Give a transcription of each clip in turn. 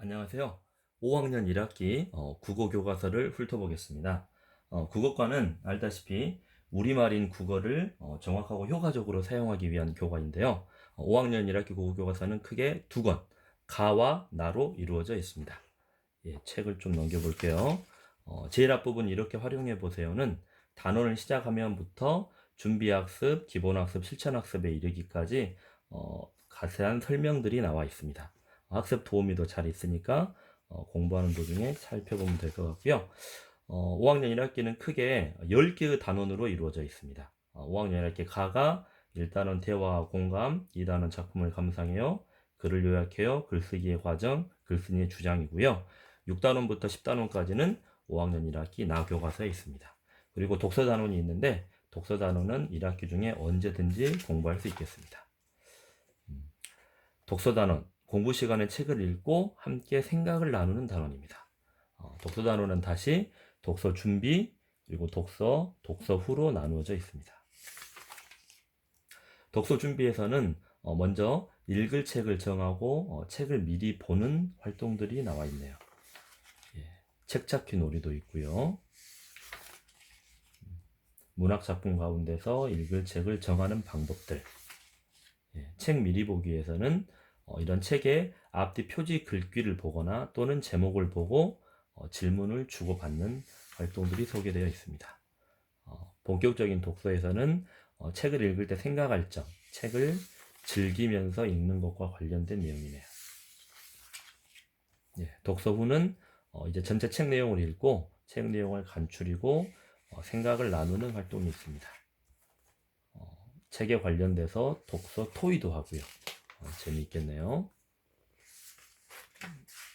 안녕하세요. 5학년 1학기 어, 국어 교과서를 훑어보겠습니다. 어, 국어과는 알다시피 우리말인 국어를 어, 정확하고 효과적으로 사용하기 위한 교과인데요. 어, 5학년 1학기 국어 교과서는 크게 두 권, 가와 나로 이루어져 있습니다. 예, 책을 좀 넘겨볼게요. 어, 제일 앞부분 이렇게 활용해 보세요는 단원을 시작하면부터 준비학습, 기본학습, 실천학습에 이르기까지 어, 자세한 설명들이 나와 있습니다. 학습 도우미 도 잘 있으니까 어, 공부하는 도중에 살펴보면 될 것 같고요. 어, 5학년 1학기는 크게 10개의 단원으로 이루어져 있습니다. 어, 5학년 1학기 가가 1단원 대화와 공감, 2단원 작품을 감상해요, 글을 요약해요, 글쓰기의 과정, 글쓰기의 주장이고요. 6단원부터 10단원까지는 5학년 1학기 나교과서에 있습니다. 그리고 독서 단원이 있는데 독서 단원은 1학기 중에 언제든지 공부할 수 있겠습니다. 음, 독서 단원 공부 시간에 책을 읽고 함께 생각을 나누는 단원입니다. 어, 독서 단원은 다시 독서 준비 그리고 독서 독서 후로 나누어져 있습니다. 독서 준비에서는 어, 먼저 읽을 책을 정하고 어, 책을 미리 보는 활동들이 나와 있네요. 예, 책 찾기 놀이도 있고요. 문학 작품 가운데서 읽을 책을 정하는 방법들. 예, 책 미리 보기에서는 어, 이런 책의 앞뒤 표지 글귀를 보거나 또는 제목을 보고 어, 질문을 주고받는 활동들이 소개되어 있습니다. 어, 본격적인 독서에서는 어, 책을 읽을 때 생각할 점, 책을 즐기면서 읽는 것과 관련된 내용이네요. 예, 독서 후는 어, 이제 전체 책 내용을 읽고 책 내용을 간추리고 어, 생각을 나누는 활동이 있습니다. 어, 책에 관련돼서 독서 토의도 하고요. 어, 재미있겠네요.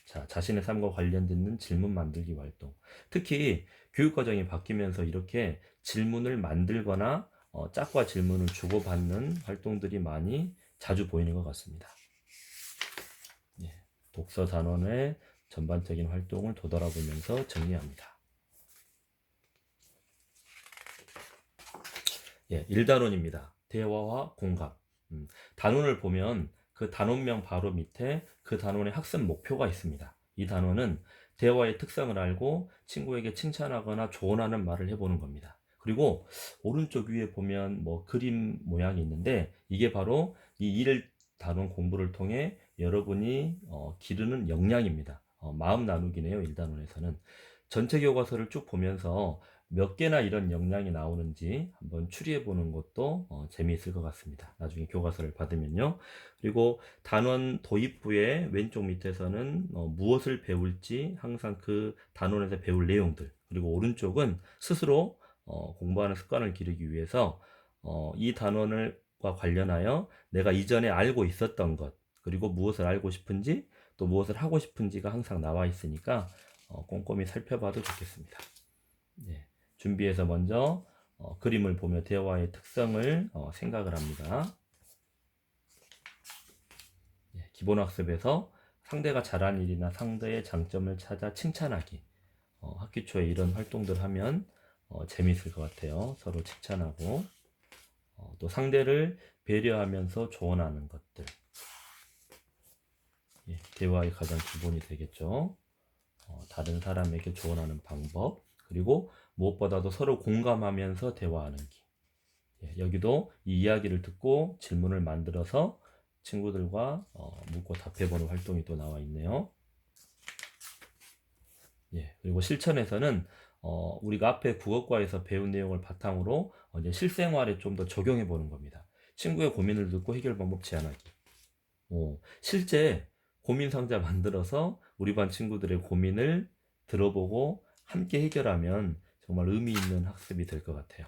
자, 자신의 삶과 관련된 질문 만들기 활동. 특히 교육과정이 바뀌면서 이렇게 질문을 만들거나 어, 짝과 질문을 주고받는 활동들이 많이 자주 보이는 것 같습니다. 예, 독서 단원의 전반적인 활동을 되돌아보면서 정리합니다. 예, 1단원입니다. 대화와 공감. 음, 단원을 보면 그 단원명 바로 밑에 그 단원의 학습 목표가 있습니다. 이 단원은 대화의 특성을 알고 친구에게 칭찬하거나 조언하는 말을 해보는 겁니다. 그리고 오른쪽 위에 보면 뭐 그림 모양이 있는데 이게 바로 이일 단원 공부를 통해 여러분이 어, 기르는 역량입니다. 어, 마음 나누기네요. 1단원에서는. 전체 교과서를 쭉 보면서 몇 개나 이런 역량이 나오는지 한번 추리해 보는 것도 어, 재미있을 것 같습니다. 나중에 교과서를 받으면요. 그리고 단원 도입부의 왼쪽 밑에서는 어, 무엇을 배울지 항상 그 단원에서 배울 내용들 그리고 오른쪽은 스스로 어, 공부하는 습관을 기르기 위해서 어, 이 단원과 관련하여 내가 이전에 알고 있었던 것 그리고 무엇을 알고 싶은지 또 무엇을 하고 싶은지가 항상 나와 있으니까 어, 꼼꼼히 살펴봐도 좋겠습니다. 예. 준비해서 먼저 어, 그림을 보며 대화의 특성을 어, 생각을 합니다. 예, 기본 학습에서 상대가 잘한 일이나 상대의 장점을 찾아 칭찬하기. 어, 학기 초에 이런 활동들 하면 어, 재미있을 것 같아요. 서로 칭찬하고 어, 또 상대를 배려하면서 조언하는 것들. 예, 대화의 가장 기본이 되겠죠. 어, 다른 사람에게 조언하는 방법. 그리고 무엇보다도 서로 공감하면서 대화하는 기. 예, 여기도 이 이야기를 듣고 질문을 만들어서 친구들과 어, 묻고 답해보는 활동이 또 나와 있네요. 예, 그리고 실천에서는 어, 우리가 앞에 국어과에서 배운 내용을 바탕으로 어, 이제 실생활에 좀 더 적용해 보는 겁니다. 친구의 고민을 듣고 해결 방법 제안하기. 오, 실제 고민 상자 만들어서 우리 반 친구들의 고민을 들어보고 함께 해결하면 정말 의미 있는 학습이 될 것 같아요.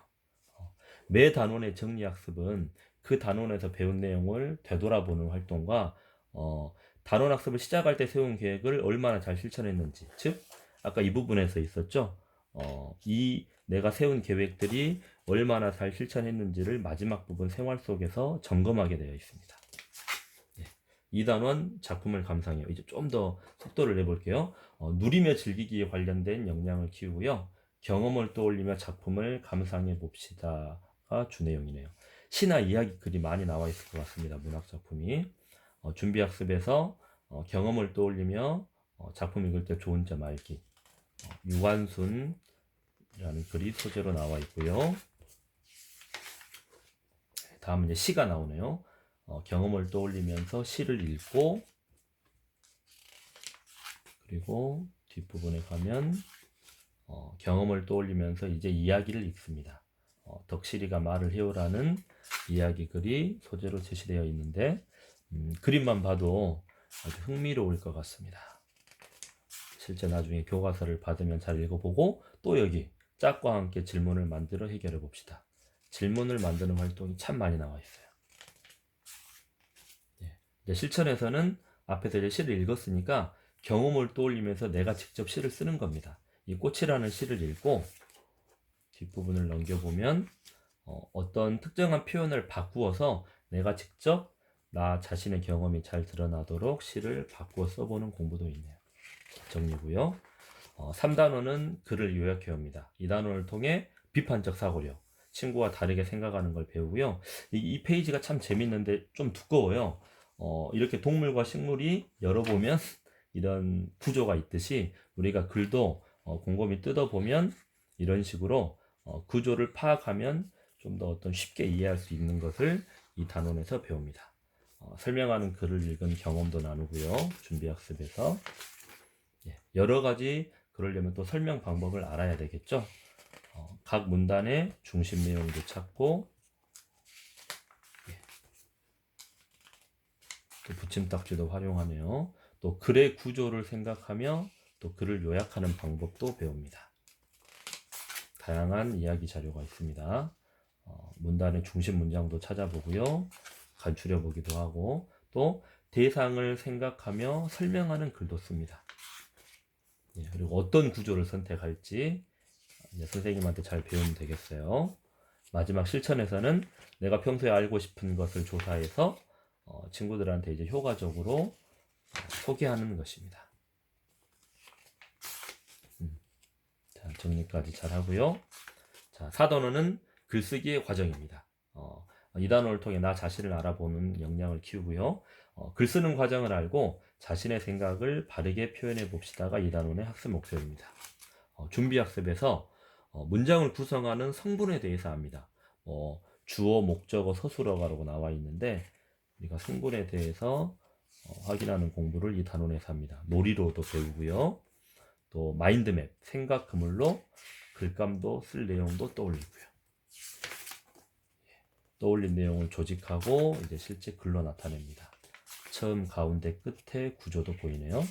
어, 매 단원의 정리 학습은 그 단원에서 배운 내용을 되돌아보는 활동과 어, 단원 학습을 시작할 때 세운 계획을 얼마나 잘 실천했는지, 즉 아까 이 부분에서 있었죠. 어, 이 내가 세운 계획들이 얼마나 잘 실천했는지를 마지막 부분 생활 속에서 점검하게 되어 있습니다. 예. 2단원 작품을 감상해요. 이제 좀 더 속도를 내볼게요. 어, 누리며 즐기기에 관련된 역량을 키우고요. 경험을 떠올리며 작품을 감상해 봅시다가 주 내용이네요. 시나 이야기 글이 많이 나와 있을 것 같습니다. 문학 작품이 어, 준비 학습에서 어, 경험을 떠올리며 어, 작품 읽을 때 좋은 점 알기. 어, 유관순이라는 글이 소재로 나와 있고요. 다음은 이제 시가 나오네요. 어, 경험을 떠올리면서 시를 읽고 그리고 뒷부분에 가면 어, 경험을 떠올리면서 이제 이야기를 읽습니다. 어, 덕실이가 말을 해오라는 이야기 글이 소재로 제시되어 있는데 음, 그림만 봐도 아주 흥미로울 것 같습니다. 실제 나중에 교과서를 받으면 잘 읽어보고 또 여기 짝과 함께 질문을 만들어 해결해 봅시다. 질문을 만드는 활동이 참 많이 나와 있어요. 예. 실천에서는 앞에서 이제 시를 읽었으니까 경험을 떠올리면서 내가 직접 시를 쓰는 겁니다. 이 꽃이라는 시를 읽고 뒷부분을 넘겨보면 어, 떤 특정한 표현을 바꾸어서 내가 직접 나 자신의 경험이 잘 드러나도록 시를 바꾸어 써보는 공부도 있네요. 정리고요. 어, 3단원은 글을 요약해 옵니다. 이 단원을 통해 비판적 사고력, 친구와 다르게 생각하는 걸 배우고요. 이, 이 페이지가 참 재밌는데 좀 두꺼워요. 어, 이렇게 동물과 식물이 열어보면 이런 구조가 있듯이 우리가 글도 어, 곰곰이 뜯어보면 이런 식으로 어, 구조를 파악하면 좀 더 어떤 쉽게 이해할 수 있는 것을 이 단원에서 배웁니다. 어, 설명하는 글을 읽은 경험도 나누고요. 준비학습에서 예, 여러 가지 그러려면 또 설명 방법을 알아야 되겠죠. 어, 각 문단의 중심 내용도 찾고 예. 또 붙임딱지도 활용하네요. 또 글의 구조를 생각하며 또 글을 요약하는 방법도 배웁니다. 다양한 이야기 자료가 있습니다. 어, 문단의 중심 문장도 찾아보고요. 간추려 보기도 하고 또 대상을 생각하며 설명하는 글도 씁니다. 예, 그리고 어떤 구조를 선택할지 선생님한테 잘 배우면 되겠어요. 마지막 실천에서는 내가 평소에 알고 싶은 것을 조사해서 어, 친구들한테 이제 효과적으로 어, 소개하는 것입니다. 음, 자, 정리까지 잘 하고요. 자, 사단어는 글쓰기의 과정입니다. 어, 이 단어를 통해 나 자신을 알아보는 역량을 키우고요. 어, 글 쓰는 과정을 알고 자신의 생각을 바르게 표현해 봅시다가 이 단원의 학습 목표입니다. 어, 준비 학습에서 어, 문장을 구성하는 성분에 대해서 합니다. 어, 주어, 목적어, 서술어가라고 나와 있는데 우리가 성분에 대해서 어, 확인하는 공부를 이 단원에서 합니다. 놀이로도 배우고요. 또 마인드맵, 생각 그물로 글감도 쓸 내용도 떠올리고요. 예, 떠올린 내용을 조직하고 이제 실제 글로 나타냅니다. 처음, 가운데, 끝에 구조도 보이네요.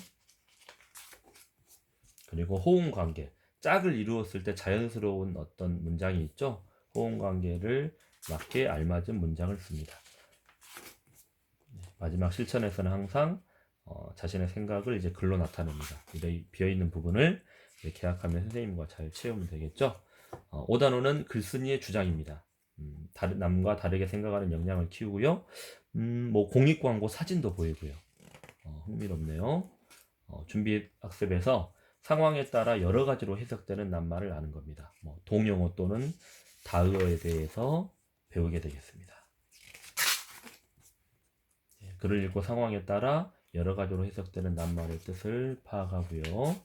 그리고 호응 관계. 짝을 이루었을 때 자연스러운 어떤 문장이 있죠. 호응 관계를 맞게 알맞은 문장을 씁니다. 네, 마지막 실천에서는 항상 어, 자신의 생각을 이제 글로 나타냅니다. 이 비어있는 부분을 계약하면 선생님과 잘 채우면 되겠죠. 어, 5단원은 글쓴이의 주장입니다. 음, 다른, 남과 다르게 생각하는 역량을 키우고요. 음, 뭐 공익 광고 사진도 보이고요. 어, 흥미롭네요. 어, 준비 학습에서 상황에 따라 여러 가지로 해석되는 낱말을 아는 겁니다. 뭐 동영어 또는 다의어에 대해서 배우게 되겠습니다. 예, 글을 읽고 상황에 따라 여러 가지로 해석되는 낱말의 뜻을 파악하고요.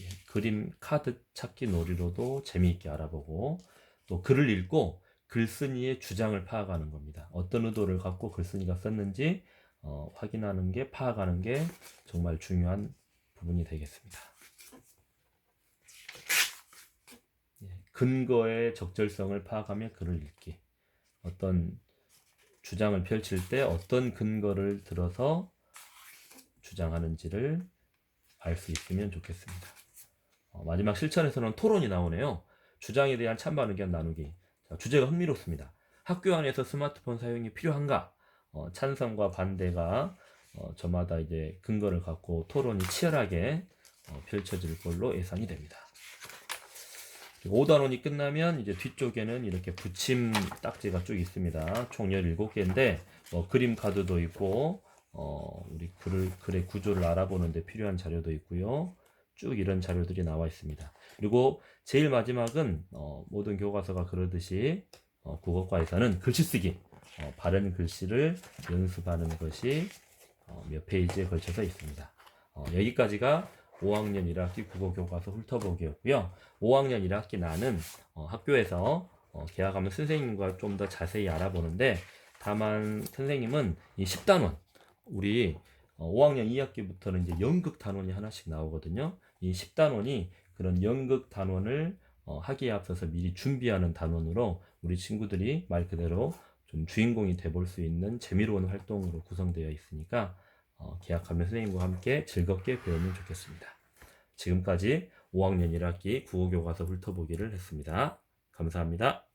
예, 그림 카드 찾기 놀이로도 재미있게 알아보고 또 글을 읽고 글쓴이의 주장을 파악하는 겁니다. 어떤 의도를 갖고 글쓴이가 썼는지 어, 확인하는 게 파악하는 게 정말 중요한 부분이 되겠습니다. 예, 근거의 적절성을 파악하며 글을 읽기. 어떤 주장을 펼칠 때 어떤 근거를 들어서 주장하는지를 알 수 있으면 좋겠습니다. 어, 마지막 실천에서는 토론이 나오네요. 주장에 대한 찬반 의견 나누기. 자, 주제가 흥미롭습니다. 학교 안에서 스마트폰 사용이 필요한가? 어, 찬성과 반대가 어, 저마다 이제 근거를 갖고 토론이 치열하게 어, 펼쳐질 걸로 예상이 됩니다. 5단원이 끝나면 이제 뒤쪽에는 이렇게 붙임 딱지가 쭉 있습니다. 총 17개인데 뭐 그림 카드도 있고 어, 우리 글을, 글의 구조를 알아보는데 필요한 자료도 있고요. 쭉 이런 자료들이 나와 있습니다. 그리고 제일 마지막은 어, 모든 교과서가 그러듯이 어, 국어과에서는 글씨 쓰기, 어, 바른 글씨를 연습하는 것이 어, 몇 페이지에 걸쳐서 있습니다. 어, 여기까지가 5학년 1학기 국어 교과서 훑어보기였고요. 5학년 1학기 나는 어, 학교에서 어, 계약하면 선생님과 좀 더 자세히 알아보는데 다만 선생님은 이 10단원 우리 어, 5학년 2학기부터는 이제 연극 단원이 하나씩 나오거든요. 이 10단원이 그런 연극 단원을 어, 하기에 앞서서 미리 준비하는 단원으로 우리 친구들이 말 그대로 좀 주인공이 돼볼 수 있는 재미로운 활동으로 구성되어 있으니까 어, 계약하면 선생님과 함께 즐겁게 배우면 좋겠습니다. 지금까지 5학년 1학기 국어교과서 훑어보기를 했습니다. 감사합니다.